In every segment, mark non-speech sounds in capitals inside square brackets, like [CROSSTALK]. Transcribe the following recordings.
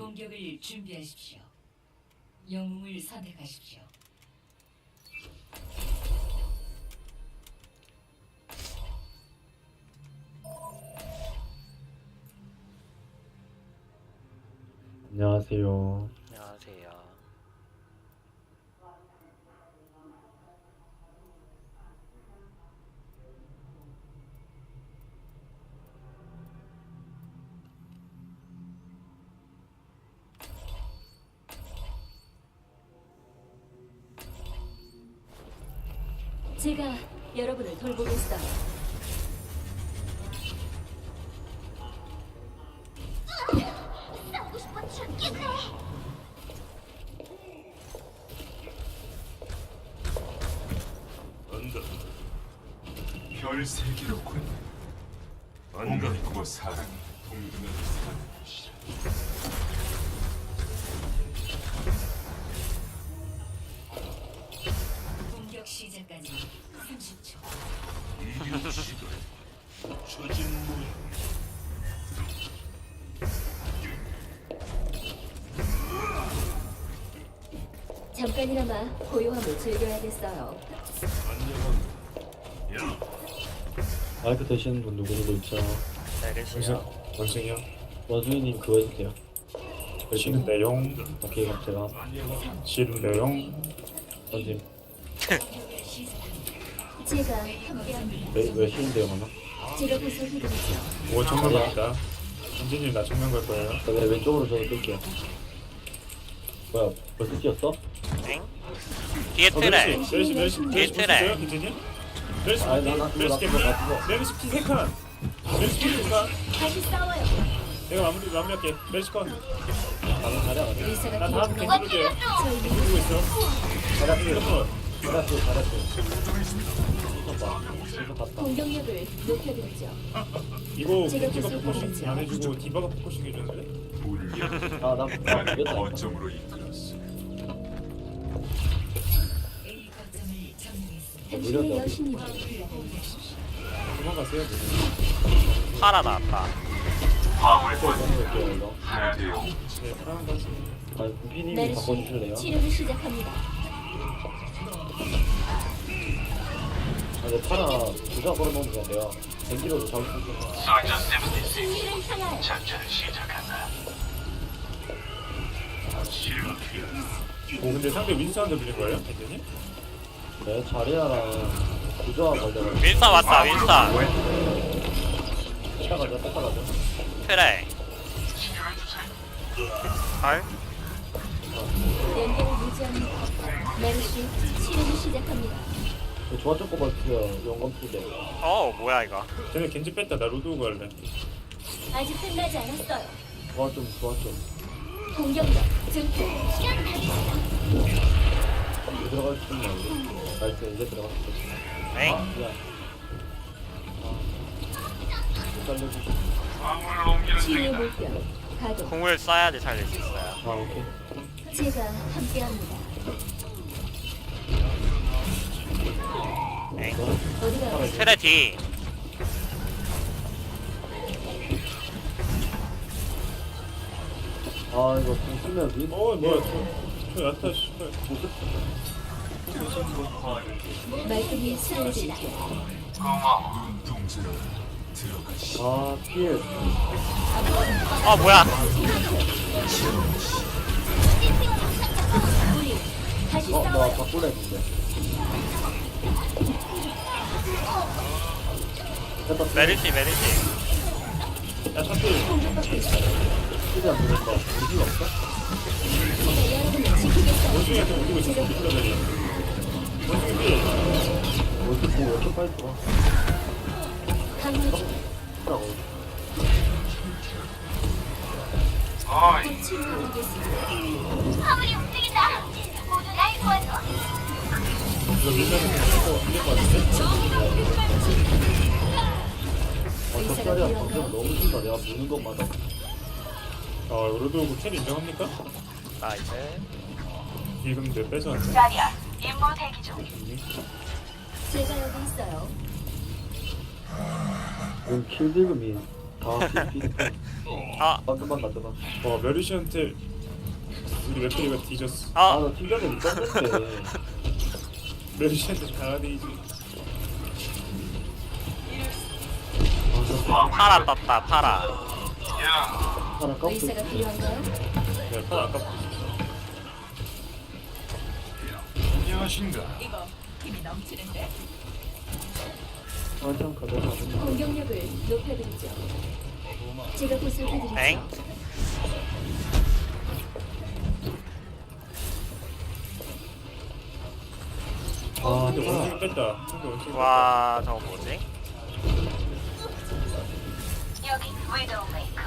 공격을 준비하십시오. 영웅을 선택하십시오. 안녕하세요. 제가 여러분을 돌보겠어요. 싸우고 싶어 죽겠네. 언더 별세 개로군 언더고 사랑이 동등하게 사는 시작까지 30초. 이륙 시도 처진 모양 잠깐이나마 고요함을 즐겨야겠어요. 마이크 되시는 분 누구 누구 있죠? 내리시요. 원숭이요. 원수희님 그거 해주세요. 싫은 내용, 오케이 그럼 제가 싫은 내용. 던짐. 제가 함께합니다. 왜, 왜 쉬운데요 하나? 제가 보살펴드리죠. 오 정면 갑니다. 현진님 나 정면 갈 거예요. 네, 왼쪽으로 저도 뛸게요. 뭐야 벌써 뛰었어? 엥? 뒤에 어, 트레. 메르시, 메르시, 메르시 뒤에 트레. 보셨어요, 현진님? 메르시, 아니, 나- 나 메르시 그거 개피, 나 그거 메르시 피 3칸. 메르시 피 3칸. 다시 싸워요. 내가 마무리 마무리할게. 메르시 컷. 나는 잘해가지고. 의사가 나 다음. 캔 누를게요. 저희 누르고 있어. 잘했어. 계속 갔다. 공격력을 높여드리죠. 이거 제가 겐지가 포커싱. 안 해주고 디바가 포커싱 해줬는데? 울려 아, 나, 나 나를 이겼다. 거점으로 이끌었어. 당신의 여신님을 도망가세요. 파라 나왔다. 이거 이거. 하나 되어 네, 파란 가시. 아, 피님이 메르시 바꿔주실래요? 치료를 시작합니다. 아, 근데 파라 부자 내가 잡을 수 있어. 승리를 향하여 오 근데 상대 윈스한테 밀린 거예요? 네, 자리야랑 부자 걸려가지고. 윈스턴 왔다. 윈스턴. 뺏어가자, 뺏어가자. 트레. 헐? 연계를 유지합니다. 메르시 치료를 시작합니다. 좀 뽑아주세요. 영검 두 개. 어 뭐야 이거? 쟤네 겐지 뺐다. 나 로드 오고 할래. 아직 끝나지 않았어요. 조화 좀, 조화 좀. 공격력 증폭. 이제 들어갈 수 있나, 우리? 나이스, 이제 들어갈 수 있어. 엥? 야. 아. 못 살려주지. 치유 물병 가동. 궁을 써야지 살릴 수 있어요. 아, 오케이. 제가 함께합니다. 트레 뒤. 아, 이거 공 쓰면 윈? 어 뭐야 저, 저 야타 씨발 말끔히 아, 피해. 어 뭐야? 다시 어, 나 싸워요. 바꾸려 했는데. 메르시 메르시. 야 있어요. 피해 안 되는다. 무슨 없어? 지키겠어요. 원숭이한테 오고 있어 제가 미끌어다니 원숭이 뭐 이렇게 빨리 들어. 강화 중. 라고. 화물이 움직인다. 모두 날 도와줘. 이거 밀면은 안될것 같은데? 야, 방금 너무 신나. 내가 무는 것마다. 아 로드 오고 캔 인정합니까? 나이스. 지금 내 뺏어왔네 자리야. 임무 대기 중. 제가 여기 있어요. 지금 킬딜금이 다 비슷해. 아, 만두만 만두만 와 메르시한테 우리 맥클리가 뒤졌어 아, 아나 팀전에 있었는데 메르시한테 당하니 파라 떴다, 파라. 하나 깜빡 의사가 필요한가요? 내가 파 아깝다 안녕하신가? 한참 가져가 공격력을 높여드리죠. 제가 보살펴드리죠. 엥? 아 근데 원숭이 뺐다 근데 원숭이 뺐다 와, 저거 뭐지? 여기 위도우 메이커.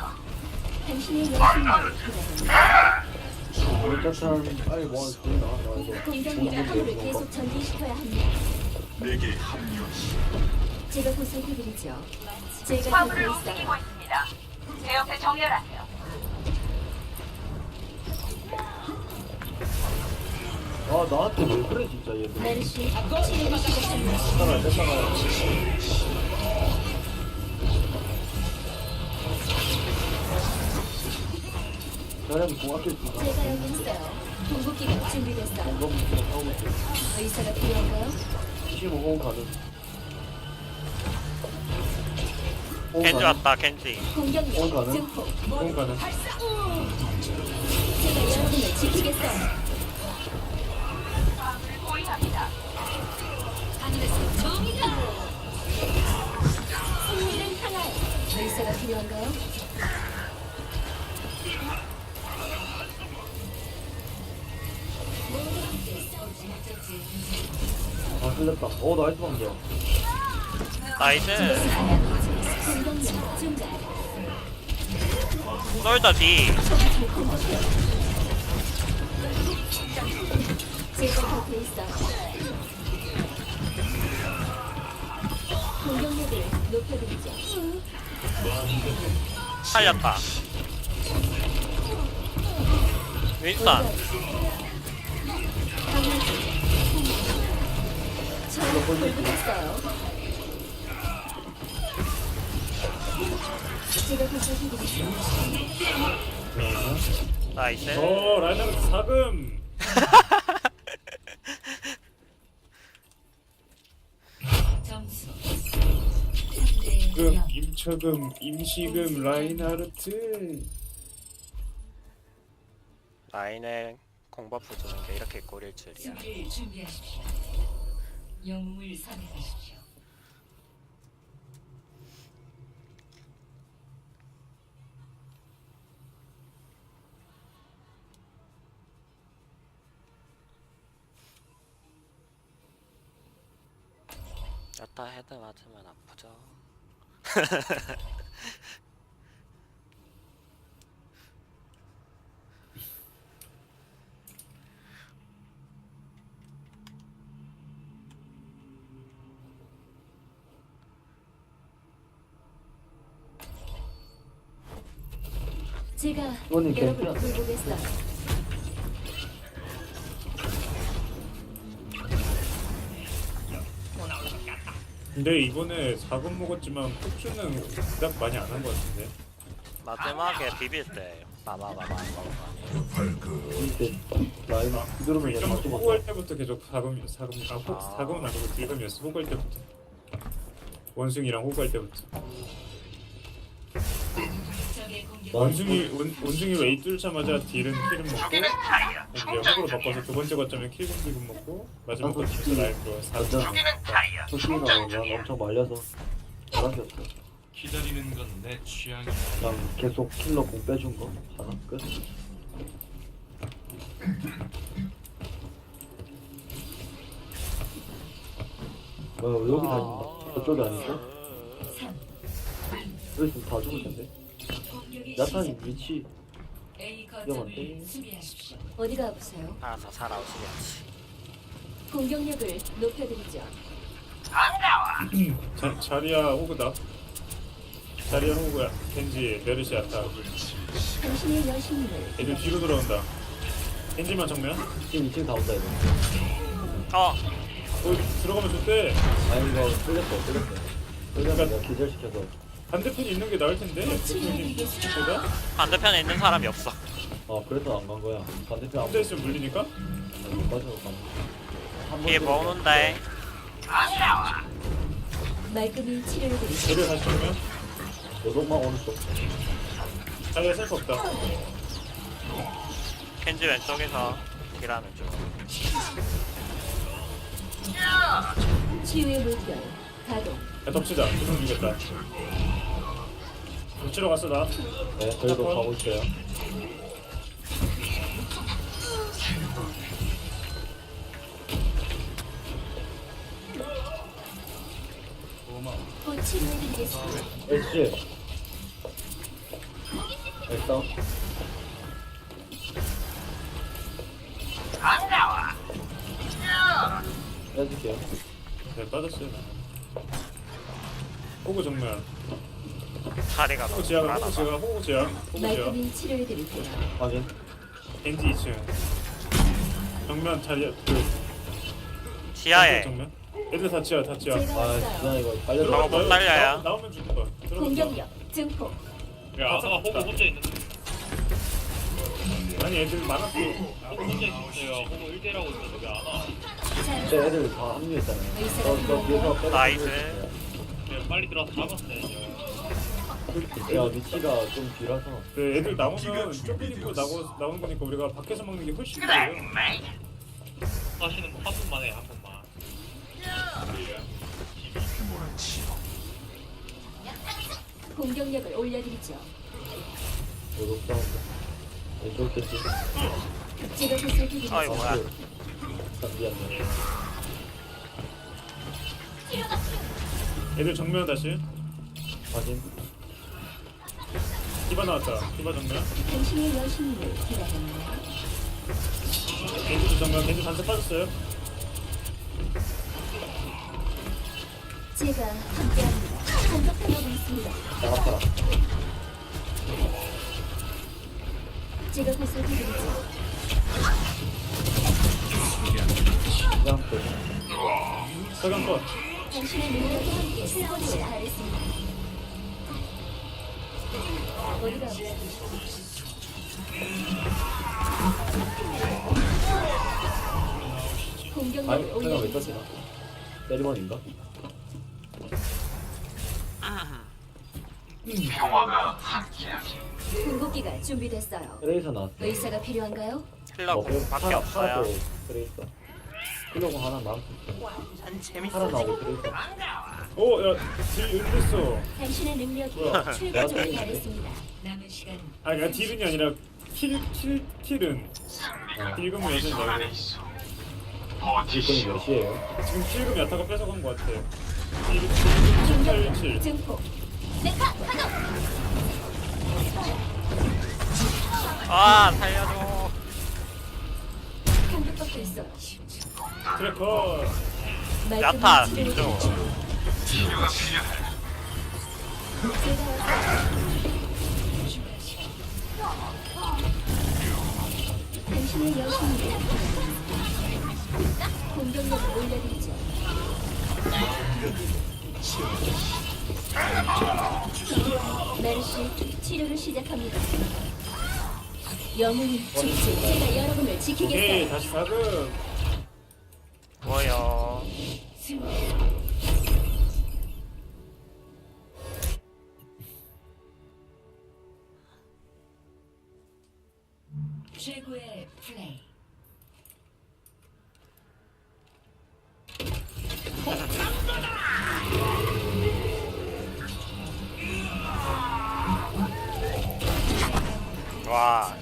당신의 열심을. 오늘 짠 빨리 뭐 하나 나와 나 이거 공격력 화물을 계속 전진시켜야 합니다. 내게 합류하시. 제가 보살펴드리죠. 제가 화물을 움직이고. 있습니다. 제 옆에 정렬하세요. 아 나한테 왜 그래 진짜 얘 메르시 치료를 시작합니다. 뺐다가 뺐다가 공 아낄 수 있나? 제가 여기 있어요. 궁극기가 준비됐어요. 그냥 하고 있어 의사가 필요한가요? 25공 가는 공 켄지 가는 왔다, 켄지. 공격력 어, 가능? 증폭. 뽕 가는 제가 여러분을 지키겠어요. 하늘에서 정의가 승리를 향하여 의사가 필요한가요? 아 흘렸다 어 나이스 방금 나이스. 솔더 D. 살렸다. 윈스턴. 제가. 나이스. 어 라이너스 사금 점수 3대 금 0 임처금 임시금 라인하르트 라인에 공버프 주는 게 이렇게 꼴일 줄이야. 수비를 준비하십시오 영웅을 선택하십시오 여타 헤드 맞으면 아프죠. [LAUGHS] 제가 여러분을 괜찮아. 돌보겠어요. 근데 이번에 사금 먹었지만 폭주는 그닥 많이 안 한 것 같은데 마지막에 비빌 때 이때 라인 얘좀 맞지 못 호구할 때부터 계속 사금 사금 아 혹, 아. 사금은 아니고 딜금이었어 호구할 때부터 원숭이랑 호구할 때부터 원숭이 원, 원숭이로 A 뚫자마자 딜은 킬은 먹고 이제 호구로 바꿔서 두 번째 거점에 킬금 딜금 먹고 마지막 거점에서 사금 완전 솔직히 말하면 난 엄청 말려서 잘하셨어. 기다리는 건 내 취향이야. 그냥 계속 킬러 공 빼준 거. 하나 끝. 뭐야 왜 여기 다닌다. 저쪽이? 3 여기 있으면 다 죽을 텐데 시작 위치 A 위험한데? 거점을 수비하십시오. 어디가 아프세요? 알아서 살아오시겠지. 공격력을 높여드리죠. [CLEARS THROAT] 자, 자리야 호구다. 자리야 호구야. 겐지 메르시 아타 당신의 여신을 애들 뒤로 돌아온다. 겐지만 정면? 어 지금 2층 다 온다 이거. 어, 들어가면 좋대. 아 이거 끌렸어 끌렸어. 끌렸어 내가 기절시켜서 반대편이 있는 게 나을 텐데. 보다 반대편에 있는 사람이 없어. 아 그래서 안 간 거야 반대편 안 혼자 있으면 물리니까. 못 빠져 간 뒤에 뭐 오는데? 말끔히 치료해드리죠. 재료 다시 오면 노동만 오른쪽 자기가 쓸거 없다. 켄지 왼쪽에서 딜하는 중. 치유의 물결 가동. 야 덮치자. 두명 죽였다. 덮치러 갔어 나. 네 저희도 가고 있어요. 엑시 엑다운 해줄게요 네 빠졌어요. 나. 호구 정면. 호구 너무 지하. 불안하다. 호구 지하. 호구 지하. 호구. 말끔히 치료해드릴게요. 확인 겐지 2층. 정면 자리 그 지하에 정면. 애들 다 지하 다 지하. 제가 아 왔어요. 이거 빨려 저거 못 날려요. 나, 나오면 죽는 거야. 들어가. 공격력 증폭. 야 아까 호구 혼자 있는데. 아니 애들 많았고. 호구 혼자 있어요. 호구 1대라고 있는데 왜 안 와? 제 애들 다 합류했잖아요 저, 저 뒤에서 빼고 나이스. 빨리 들어와서 잡았어야죠. 야 위치가 좀 길어서 네, 애들 나오면 좁히고 나고 나오는 거니까 우리가 밖에서 먹는 게 훨씬 좋아요. 사실은 한 분만 해, 한 분만. 공격력을 올려드리죠. 노동 사운드 왼쪽 겠지 제가 보살펴드리죠. 아이 뭐야? 잠시만요 애들 정면 다시. 확인 디바 나왔다. 디바 정면. 당신의 여신님을 기다립니다. 겐지 정면. 겐지 단체 빠졌어요. 제가 함께합니다. 공격당하고 있습니다. 나갔다 제가. 그냥 또 서강 컷. 당신의 능력과 함께 최선을 다했습니다. 아니 내가 왜. 떴지나 때리머인가 궁극기가 준비됐어요. 트레이서 나왔어 의사가 필요한가요? 힐러 공밖에 없어요. 트레이서 킬러고 하나 나왔어 난 재밌어. 하나 나오고 트레이서 오, 야, 딜 은됐어. 당신의 능력이? 최고조에 내가 달했습니다. 남은 시간 아, 그러니까 딜은이 아니라 킬, 킬, 킬은. 딜금 몇은 내고. 지금이 몇 시에요? 지금 킬금 야타가 뺏어간 것 같아. 딜, 공격력 7, 7. 증폭. 아 살려줘. 공격받고 있어요. 트래커. 야타 말끔 당신의 여신님 공격력을 올려드리죠. 메르시 치료를 시작합니다. 영웅이 죽지 제가 여러분을 오케이, 지키겠어요. 다시 가금. 뭐요? 최고의 플레이. 와